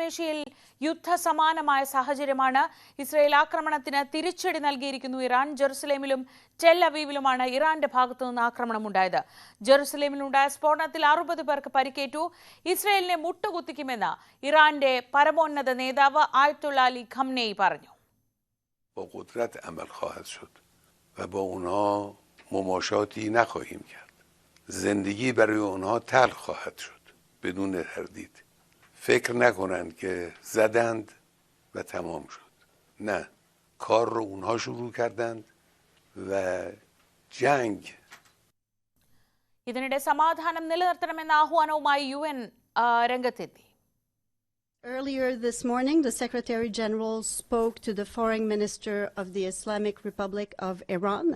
പശ്ചിമേഷ്യയിൽ യുദ്ധസമാനമായ സാഹചര്യമാണ് ഇസ്രയേൽ ആക്രമണത്തിന് തിരിച്ചടി നൽകിയിരിക്കുന്നു ഇറാൻ ജെറുസലേമിലും ടെൽ അവീവിലുമാണ് ഇറാന്റെ ഭാഗത്തു നിന്ന് ആക്രമണമുണ്ടായത് ജെറുസലേമിലുണ്ടായ സ്ഫോടനത്തിൽ അറുപത് പേർക്ക് പരിക്കേറ്റു ഇസ്രയേലിനെ മുട്ടുകുത്തിക്കുമെന്ന് ഇറാന്റെ പരമോന്നത നേതാവ് ആയത്തുള്ള അലി ഖംനെയി പറഞ്ഞു با قدرت عمل خواهد شد و با اونها مماشاتی نخواهیم کرد زندگی برای اونها تلخ خواهد شد بدون تردید فکر نکنند که زدند و تمام شد نه کار رو اونها شروع کردند و جنگ ഇതിനിടെ സമാധാനം നിലനിർത്തണമെന്ന ആഹ്വാനവുമായി യു എൻ ആ, രംഗത്തെത്തി Earlier this morning, the Secretary General spoke to the Foreign Minister of the Islamic Republic of Iran.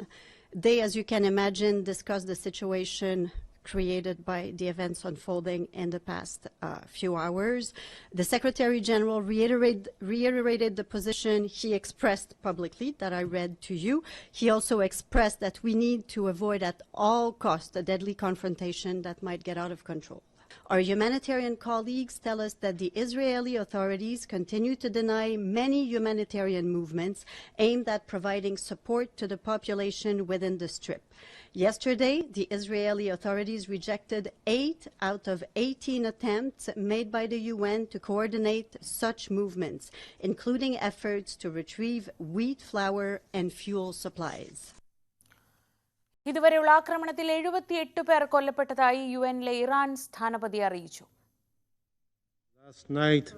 They, as you can imagine, discussed the situation created by the events unfolding in the past uh, few hours. The Secretary General reiterated, reiterated the position he expressed publicly that I read to you. He also expressed that we need to avoid at all costs a deadly confrontation that might get out of control. Our humanitarian colleagues tell us that the Israeli authorities continue to deny many humanitarian movements aimed at providing support to the population within the Strip. Yesterday, the Israeli authorities rejected eight out of 18 attempts made by the UN to coordinate such movements, including efforts to retrieve wheat flour and fuel supplies. ഇതുവരെയുള്ള ആക്രമണത്തിൽ എഴുപത്തിയെട്ട് പേർ കൊല്ലപ്പെട്ടതായി U എന്നിലെ Iran സ്ഥാനപതി അറിയിച്ചു Last night,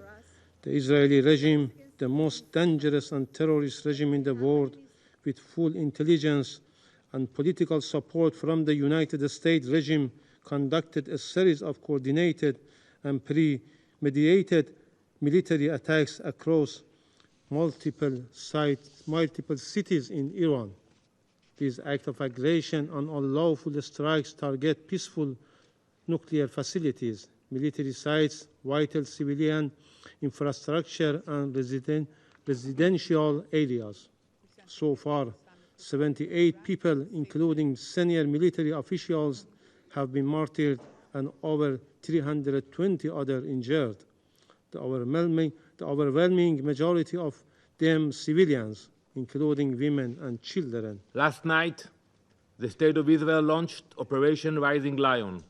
the Israeli regime, the most dangerous and terrorist regime in the world, with full intelligence and political support from the United States regime, conducted a series of coordinated and premeditated military attacks across multiple sites, multiple cities in Iran. These acts of aggression and unlawful strikes target peaceful nuclear facilities, military sites, vital civilian infrastructure, and resident, residential areas. So far, 78 people, including senior military officials, have been martyred and over 320 others injured. The overwhelming, the overwhelming majority of them civilians, including women and children. Last night, the State of Israel launched Operation Rising Lion,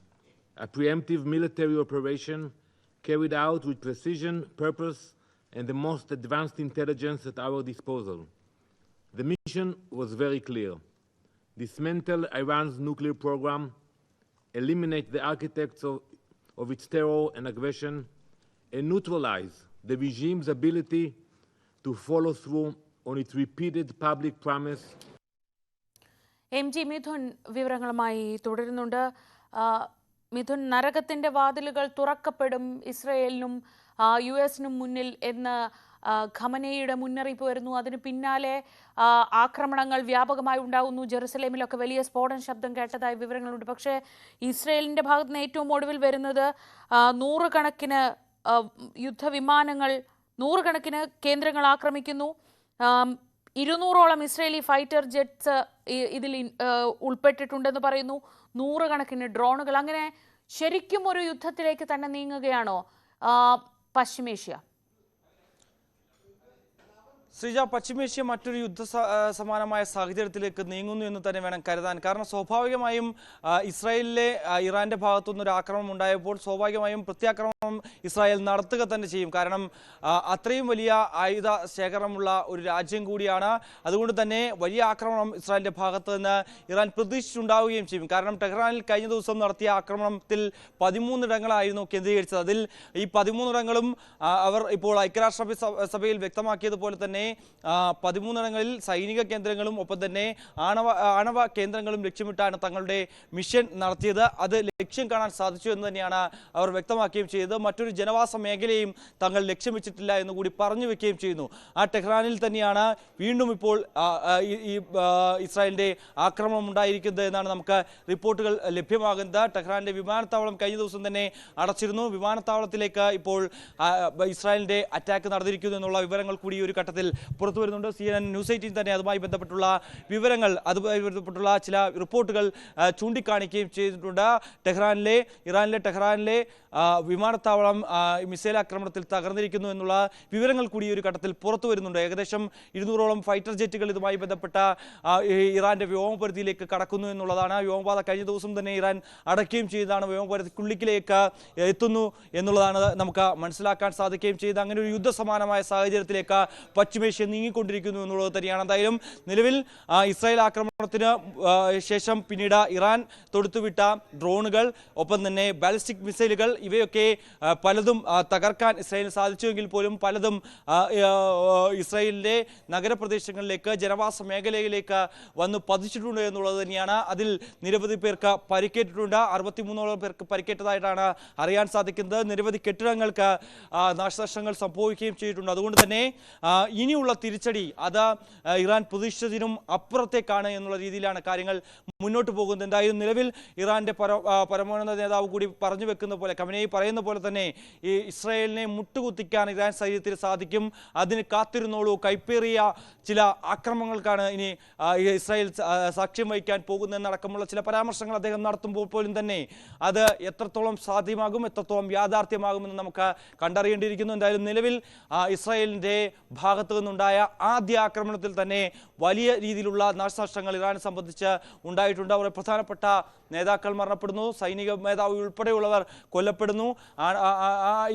a preemptive military operation carried out with precision, purpose, and the most advanced intelligence at our disposal. The mission was very clear dismantle Iran's nuclear program, eliminate the architects of, of its terror and aggression, and neutralize the regime's ability to follow through on its repeated public promise. M G Mithun വിവരങ്ങളുമായി തുടരുന്നുണ്ട്. മിഥുൻ നരകത്തിന്റെ വാതിലുകൾ തുറക്കപ്പെടും ഇസ്രയേലിനും U എസിനും മുന്നിൽ എന്ന് ഖമനയുടെ മുന്നറിയിപ്പ് വരുന്നു. അതിന് പിന്നാലെ ആക്രമണങ്ങൾ വ്യാപകമായി ഉണ്ടാകുന്നു ജെറുസലേമിലൊക്കെ വലിയ സ്ഫോടന ശബ്ദം കേട്ടതായി വിവരങ്ങളുണ്ട്. പക്ഷേ ഇസ്രയേലിന്റെ ഭാഗത്ത് നിന്ന് ഏറ്റവും ഒടുവിൽ വരുന്നത് നൂറുകണക്കിന് യുദ്ധവിമാനങ്ങൾ നൂറുകണക്കിന് കേന്ദ്രങ്ങൾ ആക്രമിക്കുന്നു. ഇരുന്നൂറോളം ഇസ്രയേലി ഫൈറ്റർ ജെറ്റ്സ് ഇതിൽ ഉൾപ്പെട്ടിട്ടുണ്ടെന്ന് പറയുന്നു. നൂറുകണക്കിന് ഡ്രോണുകൾ. അങ്ങനെ ശരിക്കും ഒരു യുദ്ധത്തിലേക്ക് തന്നെ നീങ്ങുകയാണോ പശ്ചിമേഷ്യ? ശ്രീജ പശ്ചിമേഷ്യ മറ്റൊരു യുദ്ധ സമാനമായ സാഹചര്യത്തിലേക്ക് നീങ്ങുന്നു എന്ന് തന്നെ വേണം കരുതാൻ. കാരണം സ്വാഭാവികമായും ഇസ്രായേലിലെ ഇറാന്റെ ഭാഗത്തുനിന്ന് ഒരു ആക്രമണം ഉണ്ടായപ്പോൾ സ്വാഭാവികമായും പ്രത്യാക്രമണം ഇസ്രായേൽ നടത്തുക തന്നെ ചെയ്യും. കാരണം അത്രയും വലിയ ആയുധ ശേഖരമുള്ള ഒരു രാജ്യം കൂടിയാണ്. അതുകൊണ്ട് തന്നെ വലിയ ആക്രമണം ഇസ്രായേലിന്റെ ഭാഗത്ത് നിന്ന് ഇറാൻ പ്രതീക്ഷിച്ചുണ്ടാവുകയും ചെയ്യും. കാരണം ടെഹ്റാനിൽ കഴിഞ്ഞ ദിവസം നടത്തിയ ആക്രമണത്തിൽ പതിമൂന്നിടങ്ങളായിരുന്നു കേന്ദ്രീകരിച്ചത്. അതിൽ ഈ പതിമൂന്നിടങ്ങളും അവർ ഇപ്പോൾ ഐക്യരാഷ്ട്ര സഭ- സഭയിൽ വ്യക്തമാക്കിയതുപോലെ തന്നെ പതിമൂന്നിടങ്ങളിൽ സൈനിക കേന്ദ്രങ്ങളും ഒപ്പം തന്നെ ആണവ ആണവ കേന്ദ്രങ്ങളും ലക്ഷ്യമിട്ടാണ് തങ്ങളുടെ മിഷൻ നടത്തിയത്. അത് ലക്ഷ്യം കാണാൻ സാധിച്ചു എന്ന് തന്നെയാണ് അവർ വ്യക്തമാക്കുകയും ചെയ്തത്. മറ്റൊരു ജനവാസ മേഖലയും തങ്ങൾ ലക്ഷ്യം വെച്ചിട്ടില്ല എന്ന് കൂടി പറഞ്ഞു വെക്കുകയും ചെയ്യുന്നു. ആ ടെഹ്റാനിൽ തന്നെയാണ് വീണ്ടും ഇപ്പോൾ ഈ- ഇസ്രായേലിന്റെ ആക്രമണം ഉണ്ടായിരിക്കുന്നത് എന്നാണ് നമുക്ക് റിപ്പോർട്ടുകൾ ലഭ്യമാകുന്നത്. ടെഹ്റാനിലെ വിമാനത്താവളം കഴിഞ്ഞ ദിവസം തന്നെ അടച്ചിരുന്നു. വിമാനത്താവളത്തിലേക്ക് ഇപ്പോൾ ഇസ്രായേലിന്റെ അറ്റാക്ക് നടന്നിരിക്കുന്നു എന്നുള്ള വിവരങ്ങൾ കൂടി ഈ ഒരു ഘട്ടത്തിൽ പുറത്തു വരുന്നുണ്ട്. സി എൻ ന്യൂസ് എയ്റ്റീൻ തന്നെ അതുമായി ബന്ധപ്പെട്ടുള്ള വിവരങ്ങൾ അതുമായി ബന്ധപ്പെട്ടുള്ള ചില റിപ്പോർട്ടുകൾ ചൂണ്ടിക്കാണിക്കുകയും ചെയ്തിട്ടുണ്ട്. ടെഹ്റാനിലെ ഇറാനിലെ ടെഹ്റാനിലെ വിമാനത്താവളം മിസൈൽ ആക്രമണത്തിൽ തകർന്നിരിക്കുന്നു എന്നുള്ള വിവരങ്ങൾ കൂടി ഒരു ഘട്ടത്തിൽ പുറത്തു വരുന്നുണ്ട്. ഏകദേശം ഇരുന്നൂറോളം ഫൈറ്റർ ജെറ്റുകൾ ഇതുമായി ബന്ധപ്പെട്ട ഇറാന്റെ വ്യോമപരിധിയിലേക്ക് കടക്കുന്നു എന്നുള്ളതാണ്. വ്യോമപാത കഴിഞ്ഞ ദിവസം തന്നെ ഇറാൻ അടയ്ക്കുകയും ചെയ്താണ് വ്യോമപരിധിക്കുള്ളിലേക്ക് എത്തുന്നു എന്നുള്ളതാണ് നമുക്ക് മനസ്സിലാക്കാൻ സാധിക്കുകയും ചെയ്ത് അങ്ങനെ ഒരു യുദ്ധസമാനമായ സാഹചര്യത്തിലേക്ക് പശ്ചിമേഷ്യ നീങ്ങിക്കൊണ്ടിരിക്കുന്നു എന്നുള്ളത് തന്നെയാണ്. എന്തായാലും നിലവിൽ ഇസ്രായേൽ ആക്രമണത്തിന് ശേഷം പിന്നീട് ഇറാൻ തൊടുത്തുവിട്ട ഡ്രോണുകൾ ഒപ്പം തന്നെ ബാലിസ്റ്റിക് മിസൈലുകൾ ഇവയൊക്കെ പലതും തകർക്കാൻ ഇസ്രായേലിന് സാധിച്ചുവെങ്കിൽ പോലും പലതും ഇസ്രായേലിന്റെ ആ, നഗരപ്രദേശങ്ങളിലേക്ക് ജനവാസ മേഖലയിലേക്ക് വന്ന് പതിച്ചിട്ടുണ്ട് എന്നുള്ളത് തന്നെയാണ്. അതിൽ നിരവധി പേർക്ക് പരിക്കേറ്റിട്ടുണ്ട്. അറുപത്തിമൂന്നോളം പേർക്ക് പരിക്കേറ്റതായിട്ടാണ് അറിയാൻ സാധിക്കുന്നത്. നിരവധി കെട്ടിടങ്ങൾക്ക് നാശനഷ്ടങ്ങൾ സംഭവിക്കുകയും ചെയ്തിട്ടുണ്ട്. അതുകൊണ്ട് തന്നെ ഇനിയുള്ള തിരിച്ചടി അത് ഇറാൻ പ്രതീക്ഷിച്ചതിനും അപ്പുറത്തേക്കാണ് എന്നുള്ള രീതിയിലാണ് കാര്യങ്ങൾ മുന്നോട്ട് പോകുന്നത്. എന്തായാലും നിലവിൽ ഇറാന്റെ പര പരമോന്നത നേതാവ് കൂടി പറഞ്ഞു വെക്കുന്ന പോലെ കമനയി പറയുന്ന പോലെ തന്നെ ഈ ഇസ്രായേലിനെ മുട്ടുകുത്തിക്കാൻ ഇറാൻ സൈന്യത്തിന് സാധിക്കും. അതിന് കാത്തിരുന്നോളൂ. കൈപ്പേറിയ ചില ആക്രമണങ്ങൾക്കാണ് ഇനി ഇസ്രായേൽ സാക്ഷ്യം വഹിക്കാൻ പോകുന്നതെന്നടക്കമുള്ള ചില പരാമർശങ്ങൾ അദ്ദേഹം നടത്തുമ്പോൾ പോലും തന്നെ അത് എത്രത്തോളം സാധ്യമാകും എത്രത്തോളം യാഥാർത്ഥ്യമാകുമെന്ന് നമുക്ക് കണ്ടറിയേണ്ടിയിരിക്കുന്നു. എന്തായാലും നിലവിൽ ഇസ്രായേലിന്റെ ഭാഗത്തു നിന്നുണ്ടായ ആദ്യ ആക്രമണത്തിൽ തന്നെ വലിയ രീതിയിലുള്ള നാശനഷ്ടങ്ങൾ ഇറാനെ സംബന്ധിച്ച് ഉണ്ടായിട്ടുണ്ട്. അവരുടെ പ്രധാനപ്പെട്ട നേതാക്കൾ മരണപ്പെടുന്നു. സൈനിക മേധാവി ഉൾപ്പെടെയുള്ളവർ കൊല്ലപ്പെടുന്നു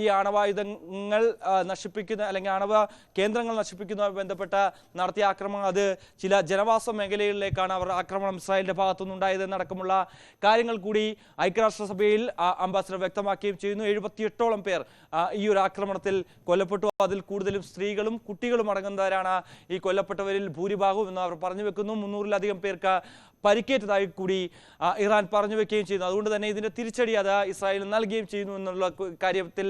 ഈ ആണവായുധങ്ങൾ നശിപ്പിക്കുന്ന അല്ലെങ്കിൽ ആണവ കേന്ദ്രങ്ങൾ നശിപ്പിക്കുന്നതുമായി ബന്ധപ്പെട്ട നടത്തിയ ആക്രമണം അത് ചില ജനവാസ മേഖലകളിലേക്കാണ് അവർ ആക്രമണം ഇസ്രായേലിന്റെ ഭാഗത്തുനിന്നുണ്ടായതെന്നടക്കമുള്ള കാര്യങ്ങൾ കൂടി ഐക്യരാഷ്ട്രസഭയിൽ അംബാസിഡർ വ്യക്തമാക്കുകയും ചെയ്യുന്നു. എഴുപത്തിയെട്ടോളം പേർ ഈ ഒരു ആക്രമണത്തിൽ കൊല്ലപ്പെട്ടു. അതിൽ കൂടുതലും സ്ത്രീകളും കുട്ടികളും അടങ്ങുന്നവരാണ് ഈ കൊല്ലപ്പെട്ടവരിൽ ഭൂരിഭാഗവും എന്ന് അവർ പറഞ്ഞു വെക്കുന്നു. മുന്നൂറിലധികം പേർക്ക് പരിക്കേറ്റതായി കൂടി ഇറാൻ പറഞ്ഞു വെക്കുകയും ചെയ്യുന്നു. അതുകൊണ്ട് തന്നെ ഇതിന്റെ തിരിച്ചടി അത് ഇസ്രായേലിന് നൽകുകയും ചെയ്യുന്നു എന്നുള്ള കാര്യത്തിൽ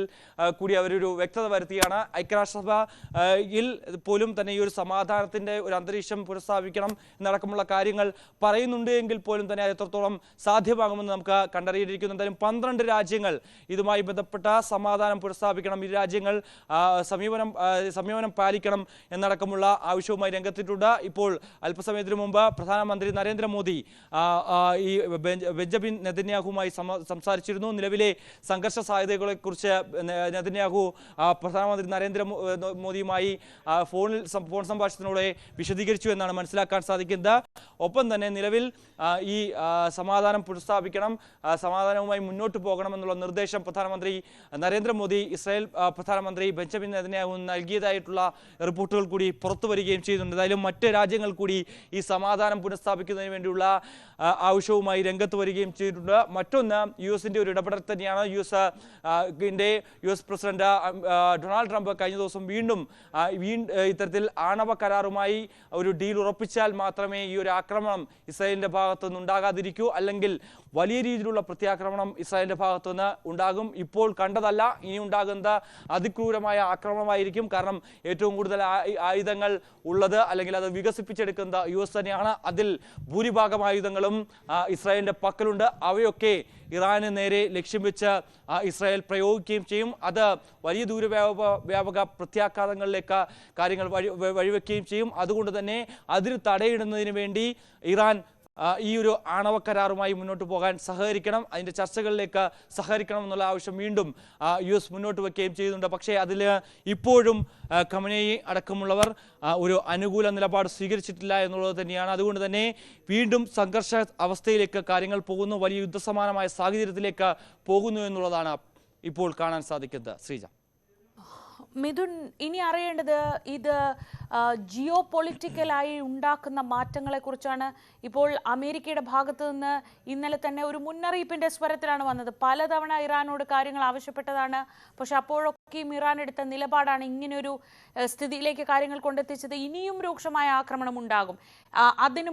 കൂടി അവരൊരു വ്യക്തത വരുത്തിയാണ്. ഐക്യരാഷ്ട്രസഭയിൽ പോലും തന്നെ ഈ ഒരു സമാധാനത്തിന്റെ ഒരു അന്തരീക്ഷം പുനഃസ്ഥാപിക്കണം എന്നടക്കമുള്ള കാര്യങ്ങൾ പറയുന്നുണ്ട് എങ്കിൽ പോലും തന്നെ അത് എത്രത്തോളം സാധ്യമാകുമെന്ന് നമുക്ക് കണ്ടറിയിട്ടിരിക്കുന്നു എന്തായാലും പന്ത്രണ്ട് രാജ്യങ്ങൾ ഇതുമായി ബന്ധപ്പെട്ട സമാധാനം പുനഃസ്ഥാപിക്കണം ഈ രാജ്യങ്ങൾ സമീപനം സമീപനം പാലിക്കണം എന്നടക്കമുള്ള ആവശ്യവുമായി രംഗത്തിട്ടുണ്ട്. ഇപ്പോൾ അല്പസമയത്തിന് മുമ്പ് പ്രധാനമന്ത്രി നരേന്ദ്രമോദി ആ, ഈ ബെഞ്ചമിൻ നെതന്യാഹുമായി സംസാരിച്ചിരുന്നു. നിലവിലെ സംഘർഷ സാധ്യതകളെക്കുറിച്ച് കുറിച്ച് നെതന്യാഹു പ്രധാനമന്ത്രി നരേന്ദ്ര മോദിയുമായി ഫോണിൽ ഫോൺ സംഭാഷണത്തിലൂടെ വിശദീകരിച്ചു എന്നാണ് മനസ്സിലാക്കാൻ സാധിക്കുന്നത്. ഒപ്പം തന്നെ നിലവിൽ ഈ സമാധാനം പുനഃസ്ഥാപിക്കണം സമാധാനവുമായി മുന്നോട്ട് പോകണം എന്നുള്ള നിർദ്ദേശം പ്രധാനമന്ത്രി നരേന്ദ്രമോദി ഇസ്രായേൽ പ്രധാനമന്ത്രി ബെഞ്ചമിൻ നെതന്യാഹു നൽകിയതായിട്ടുള്ള റിപ്പോർട്ടുകൾ കൂടി പുറത്തു വരികയും ചെയ്യുന്നുണ്ട് എന്തായാലും മറ്റ് രാജ്യങ്ങൾ കൂടി ഈ സമാധാനം പുനഃസ്ഥാപിക്കുന്നതിന് വേണ്ടിയുള്ള ആ, ആവശ്യവുമായി രംഗത്ത് വരികയും ചെയ്തിട്ടുണ്ട്. മറ്റൊന്ന് യു എസിന്റെ ഒരു ഇടപെടൽ തന്നെയാണ്. U S U S president Donald Trump കഴിഞ്ഞ ദിവസം വീണ്ടും ഇത്തരത്തിൽ ആണവ കരാറുമായി ഒരു ഡീൽ ഉറപ്പിച്ചാൽ മാത്രമേ ഈ ഒരു ആക്രമണം ഇസ്രായേലിന്റെ ഭാഗത്തു നിന്ന് ഉണ്ടാകാതിരിക്കൂ അല്ലെങ്കിൽ വലിയ രീതിയിലുള്ള പ്രത്യാക്രമണം ഇസ്രായേലിന്റെ ഭാഗത്തു നിന്ന് ഉണ്ടാകും. ഇപ്പോൾ കണ്ടതല്ല ഇനി ഉണ്ടാകുന്നത് അതിക്രൂരമായ ആക്രമണമായിരിക്കും. കാരണം ഏറ്റവും കൂടുതൽ ആയുധങ്ങൾ ഉള്ളത് അല്ലെങ്കിൽ അത് വികസിപ്പിച്ചെടുക്കുന്നത് യു എസ് തന്നെയാണ്. അതിൽ ഭൂരിഭാഗം ആയുധങ്ങളും ഇസ്രായേലിന്റെ പക്കലുണ്ട്. അവയൊക്കെ ഇറാന് നേരെ ലക്ഷ്യം വെച്ച് ഇസ്രായേൽ പ്രയോഗിക്കുകയും ചെയ്യും. അത് വലിയ ദൂരവ്യാപ വ്യാപക പ്രത്യാഘാതങ്ങളിലേക്ക് കാര്യങ്ങൾ വഴി വഴിവെക്കുകയും ചെയ്യും. അതുകൊണ്ട് തന്നെ അതിന് തടയിടുന്നതിന് വേണ്ടി ഇറാൻ ഈ ഒരു ആണവ കരാറുമായി മുന്നോട്ട് പോകാൻ സഹകരിക്കണം. അതിന്റെ ചർച്ചകളിലേക്ക് സഹകരിക്കണം എന്നുള്ള ആവശ്യം വീണ്ടും യു എസ് മുന്നോട്ട് വയ്ക്കുകയും ചെയ്യുന്നുണ്ട് പക്ഷേ അതിൽ ഇപ്പോഴും കമനയെ അടക്കമുള്ളവർ ഒരു അനുകൂല നിലപാട് സ്വീകരിച്ചിട്ടില്ല എന്നുള്ളത് തന്നെയാണ്. അതുകൊണ്ട് തന്നെ വീണ്ടും സംഘർഷ അവസ്ഥയിലേക്ക് കാര്യങ്ങൾ പോകുന്നു വലിയ യുദ്ധസമാനമായ സാഹചര്യത്തിലേക്ക് പോകുന്നു എന്നുള്ളതാണ് ഇപ്പോൾ കാണാൻ സാധിക്കുന്നത്. ശ്രീജ. മിഥുൻ ഇനി അറിയേണ്ടത് ഇത് ജിയോ പൊളിറ്റിക്കലായി ഉണ്ടാക്കുന്ന മാറ്റങ്ങളെക്കുറിച്ചാണ് ഇപ്പോൾ അമേരിക്കയുടെ ഭാഗത്തു നിന്ന് ഇന്നലെ തന്നെ ഒരു മുന്നറിയിപ്പിന്റെ സ്വരത്തിലാണ് വന്നത്. പലതവണ ഇറാനോട് കാര്യങ്ങൾ ആവശ്യപ്പെട്ടതാണ്. പക്ഷെ അപ്പോഴൊക്കെയും ഇറാൻ എടുത്ത നിലപാടാണ് ഇങ്ങനെയൊരു സ്ഥിതിയിലേക്ക് കാര്യങ്ങൾ കൊണ്ടെത്തിച്ചത്. ഇനിയും രൂക്ഷമായ ആക്രമണം ഉണ്ടാകും. അതിന്